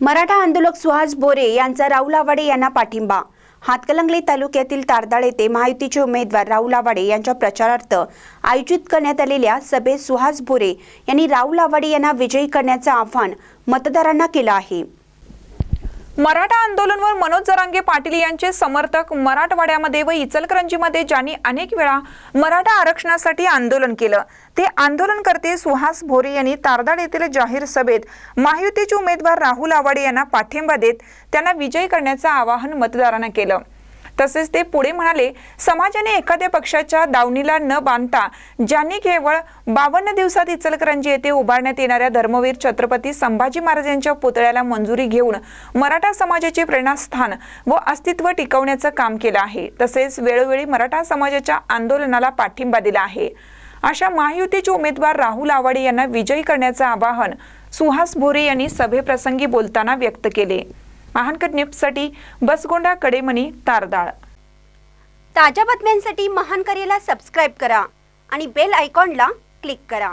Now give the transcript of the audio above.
मराठा आंदोलक सुहास बोरे यांचा राहुल आवाडे यांना पाठिंबा. हातकलंगले तालुक्यातील तारदाळ येथे महायुतीचे उमेदवार राहुल आवाडे यांच्या प्रचारार्थ आयोजित करण्यात आलेल्या सभेत सुहास बोरे यांनी राहुल आवाडे यांना विजयी करण्याचं आव्हान मतदारांना केलं आहे. मराठा आंदोलनवर मनोज जरांगे पाटील यांचे समर्थक मराठवाड्यामध्ये व इचलकरंजीमध्ये ज्यांनी अनेक वेळा मराठा आरक्षणासाठी आंदोलन केलं. ते आंदोलनकर्ते सुहास भोरे यांनी तारदाड येथील जाहीर सभेत महायुतीचे उमेदवार राहुल आवाडे यांना पाठिंबा देत त्यांना विजयी करण्याचं आवाहन मतदारांना केलं. तसेच ते पुढे म्हणाले समाजाने एखाद्या पक्षाच्या दावणीला न बांधता ज्यांनी केवळ बावन्न दिवसात इचलकरंजी येथे उभारण्यात येणाऱ्या धर्मवीर छत्रपती संभाजी महाराजांच्या पुतळ्याला मंजुरी घेऊन मराठा समाजाचे प्रेरणास्थान व अस्तित्व टिकवण्याचं काम केलं आहे. तसेच वेळोवेळी मराठा समाजाच्या आंदोलनाला पाठिंबा दिला आहे. अशा महायुतीचे उमेदवार राहुल आवाडे यांना विजयी करण्याचं आवाहन सुहास भोरे यांनी सभेप्रसंगी बोलताना व्यक्त केले. महानकट न्यूजसाठी बसगोंडा कडेमणी तारदाळ. ताज्या बातम्यांसाठी महानकरेला सबस्क्राईब करा आणि बेल आयकॉनला क्लिक करा.